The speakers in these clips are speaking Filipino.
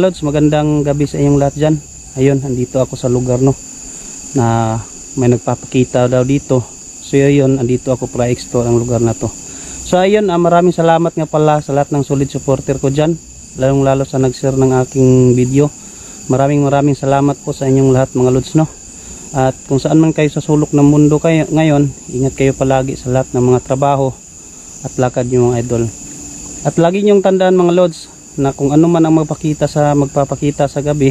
Mga lods, magandang gabi sa inyong lahat dyan. Ayun, andito ako sa lugar no na may nagpapakita daw dito. So yun, andito ako para explore ang lugar na to. So ayun, ah, maraming salamat nga pala sa lahat ng solid supporter ko dyan. Lalong lalo sa nag-share ng aking video. Maraming maraming salamat po sa inyong lahat mga lods no. At kung saan man kayo sa sulok ng mundo kayo ngayon, ingat kayo palagi sa lahat ng mga trabaho at lakad nyo mga idol. At lagi nyong tandaan mga lods na kung ano man ang magpakita sa magpapakita sa gabi,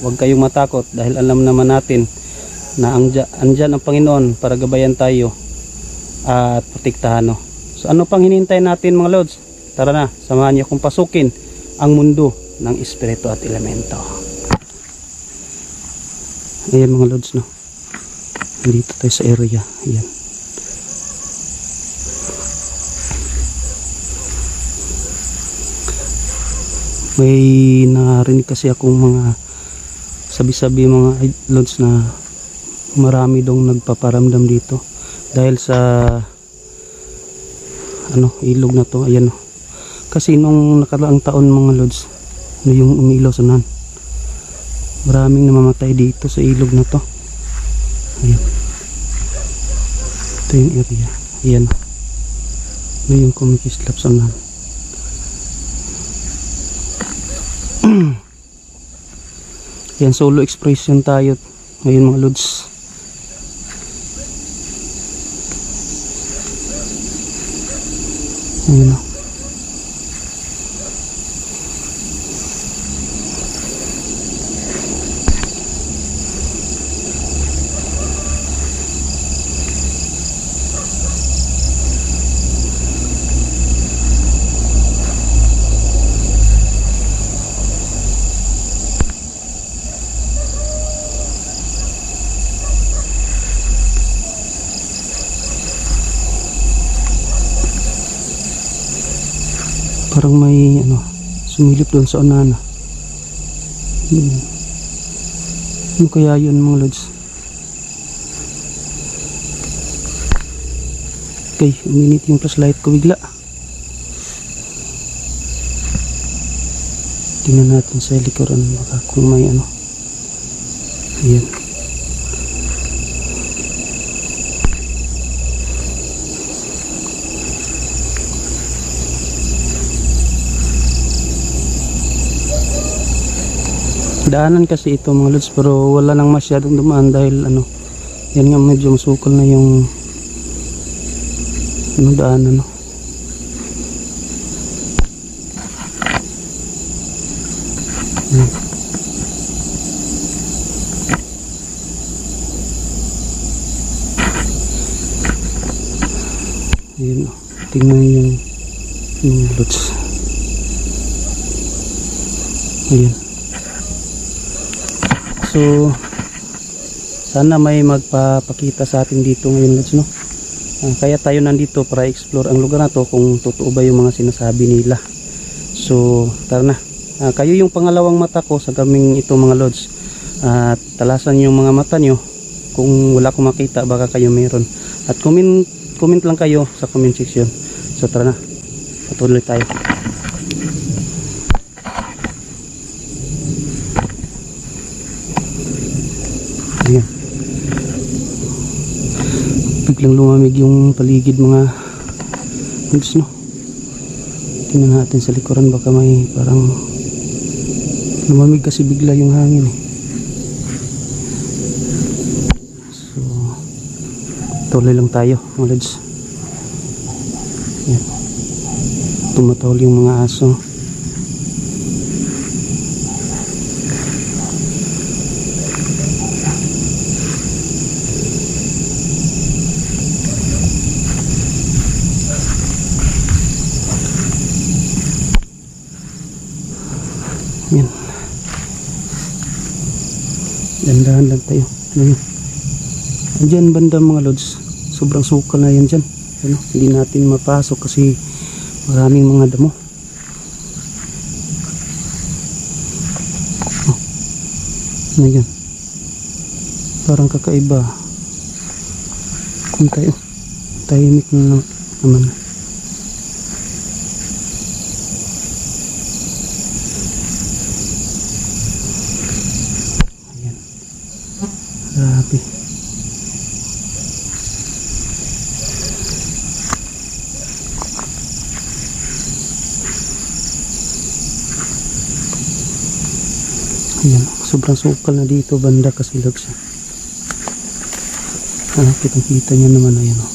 huwag kayong matakot dahil alam naman natin na andyan, andyan ang Panginoon para gabayan tayo at protektahan. So ano pang hinihintay natin mga lods? Tara na, samahan niyo kong pasukin ang mundo ng espiritu at elemento. Ayan mga lods no. Dito tayo sa area. Ayan. May narinig kasi akong mga sabi-sabi mga lods na marami dong nagpaparamdam dito. Dahil sa ano ilog na to ayan oh. kasi nung nakaraang taon mga lods na yung umilaw sa nan? Maraming namamatay dito sa ilog na to. Ayan. Ito yung area. Ayan. Ito yung kumikislap sa nan yan solo expression tayo. Ngayon mga lods. Ayan o parang may ano sumilip doon sa unana. Hmm. ano kaya yun mga lods? Okay uminit yung flashlight ko bigla. Tingnan natin sa likuran baka kung may ano. Ayan daanan kasi ito mga lods pero wala nang masyadong dumaan dahil ano yan nga medyo masukol na yung ano daanan no Yan. Ayan o. Tingnan yung yung lods. Ayan. So, sana may magpapakita sa atin dito ngayon, Lods, no? Ah, kaya tayo nandito para explore ang lugar na to kung totoo ba yung mga sinasabi nila. So, tara na. Ah, kayo yung pangalawang mata ko sa gaming ito mga Lods. At talasan yung mga mata nyo. Kung wala akong makita, baka kayo meron. At comment, comment lang kayo sa comment section. So, tara na. Patuloy tayo. Biglang lumamig yung paligid mga goods no. Tingnan natin sa likuran baka may parang lumamig kasi bigla yung hangin eh. So tuloy lang tayo mga lods. Tumatawal yung mga aso. Dandahan lang tayo. Ano yun? Andyan banda mga lods. Sobrang sukal na yan dyan. Ano? Hindi natin mapasok kasi maraming mga damo. Oh. Ano? Parang kakaiba. Kung tayo. Tahimik na naman. Ayan, sobrang sukal na dito banda kasi lag siya. Ah, kitang kita niya naman ayan oh.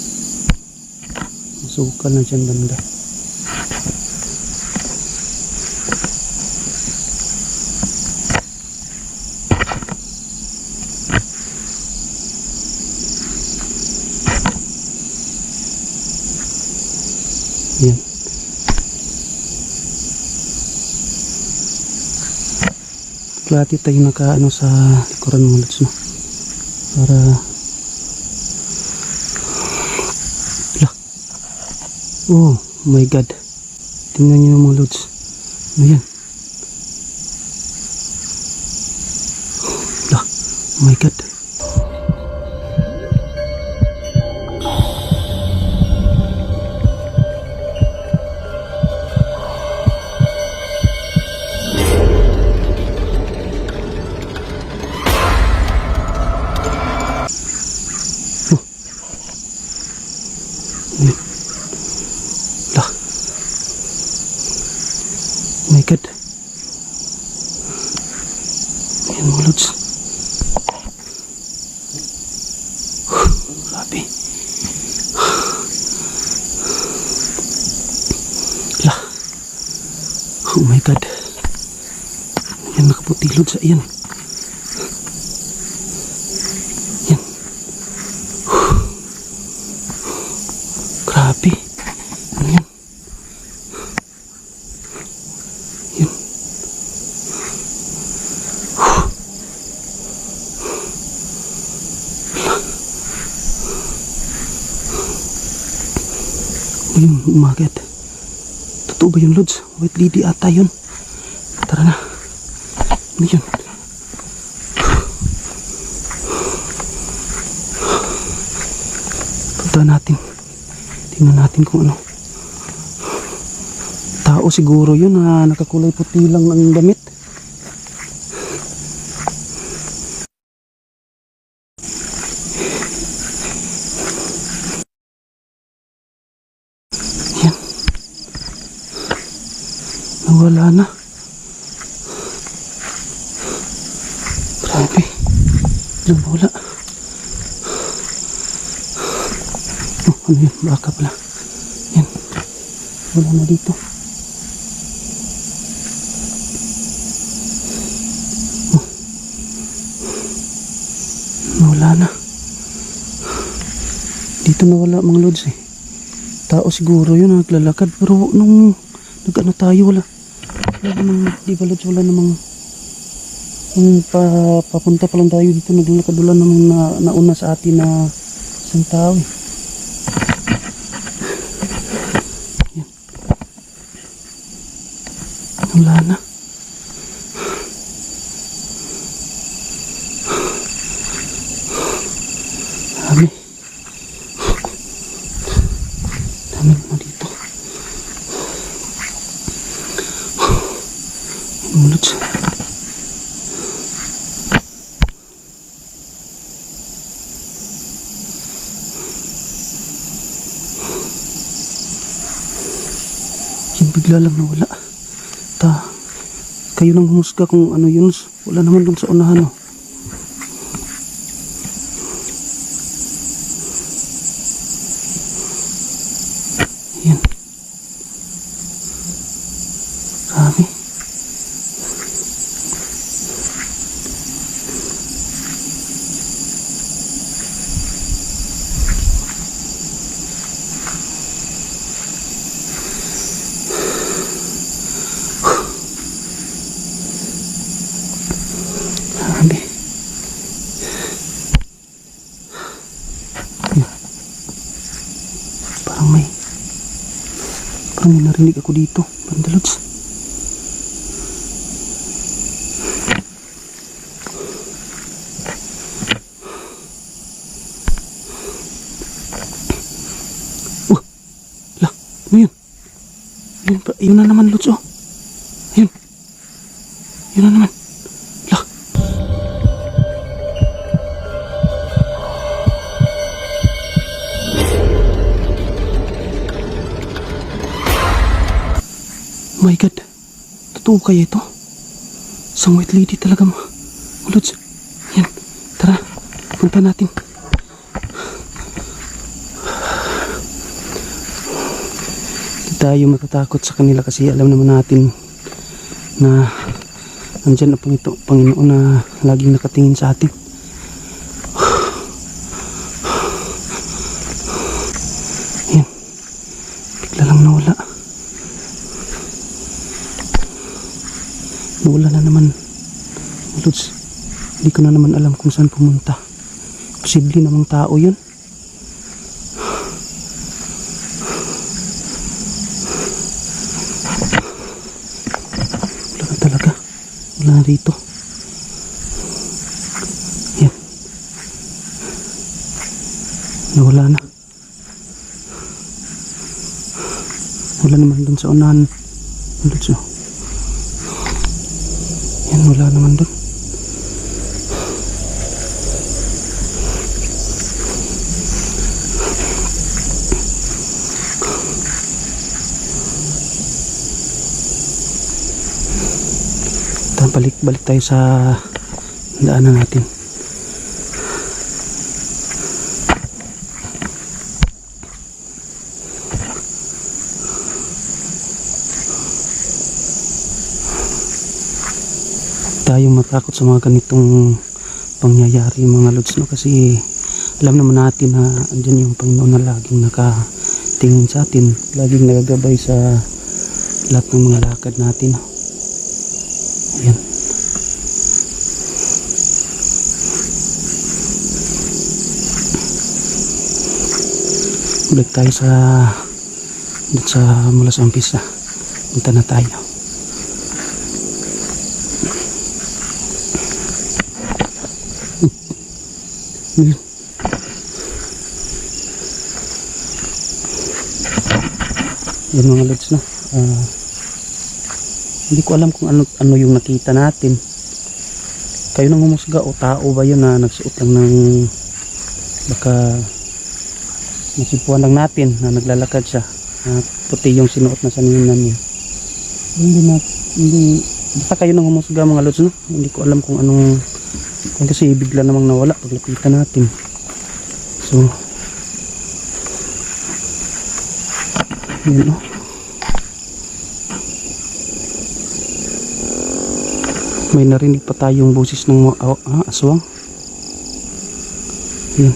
Sukal na dyan banda. Yan. Klati tayo nakaano sa likuran lods, no? Para Lah. Oh my god. Tingnan niyo mga lods. Ano yan? Lah. Oh my god. Lah. God. Ayan mga lods. Grabe. Lah. Oh my god. Ayan nakaputi lods. Ayan. Ayan. Grabe. Ano yan? Yan. Ayun, umagat. Totoo ba yun, Lods? White lady ata yun. Tara na. Ano yun? Punta natin. Tingnan natin kung ano. Tao siguro yun na nakakulay puti lang ang damit. Yan. Nawala na. Grabe. Diyan wala. Oh, ano yun? Baka pala. Yan. Wala na dito. Oh. Na. Dito na wala mga lods eh. Tao siguro yun naglalakad. Pero nung nag-ano tayo wala. Wala namang, di ba lods wala namang nung pa, papunta pa lang tayo dito naglalakad wala namang na, nauna sa atin na isang tao eh. Wala na. Dami. Dami mo dito. Mulot siya. Yan bigla lang nawala. Ta, kayo nang humusga kung ano yun. Wala naman dun sa unahan. Oh. Grabe. Parang may parang may narinig ako dito. Bandalots. Oh, la, ano yun? Yun, yun na naman, Lots, oh. Ayun. Yun na naman. My God. Totoo kaya ito? Isang white lady talaga mga Lods. Yan. Tara. Punta natin. Hindi tayo matatakot sa kanila kasi alam naman natin na andyan ang Pangito, Panginoon na laging nakatingin sa atin. Yan. Bigla lang nawala. Nawala na naman. Lods, hindi ko na naman alam kung saan pumunta. Posible namang tao yun. Wala na talaga. Wala na rito. Yan. Nawala na. Wala naman dun sa unahan. Dun sa... Yan, wala naman dun. Balik balik tayo sa daanan natin. Tayo matakot sa mga ganitong pangyayari mga lods no? Kasi alam naman natin na andyan yung Panginoon na laging nakatingin sa atin laging nagagabay sa lahat ng mga lakad natin Ayan. Balik tayo sa sa mula sa umpisa. Punta na tayo. Yan mga lods no. Ah, hindi ko alam kung ano ano yung nakita natin. Kayo nang humusga o tao ba yun na nagsuot lang ng baka nasipuan lang natin na naglalakad siya. na puti yung sinuot na sanina niya. Hindi na hindi basta kayo nang humusga mga lods no. Hindi ko alam kung anong kung kasi bigla namang nawala paglapitan natin. So yun no. May narinig pa tayong boses ng aw- ah, aswang. Yun.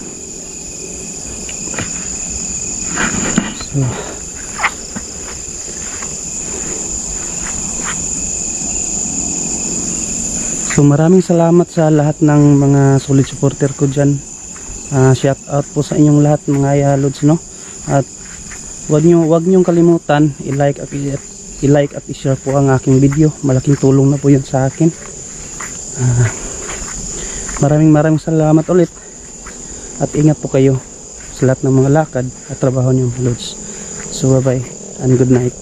So. So maraming salamat sa lahat ng mga solid supporter ko dyan. Ah, shout out po sa inyong lahat mga yalods no? At wag nyo wag nyo kalimutan i-like at i-like at i-share po ang aking video. Malaking tulong na po yun sa akin. Ah, maraming maraming salamat ulit. At ingat po kayo sa lahat ng mga lakad at trabaho niyo mga so bye bye and good night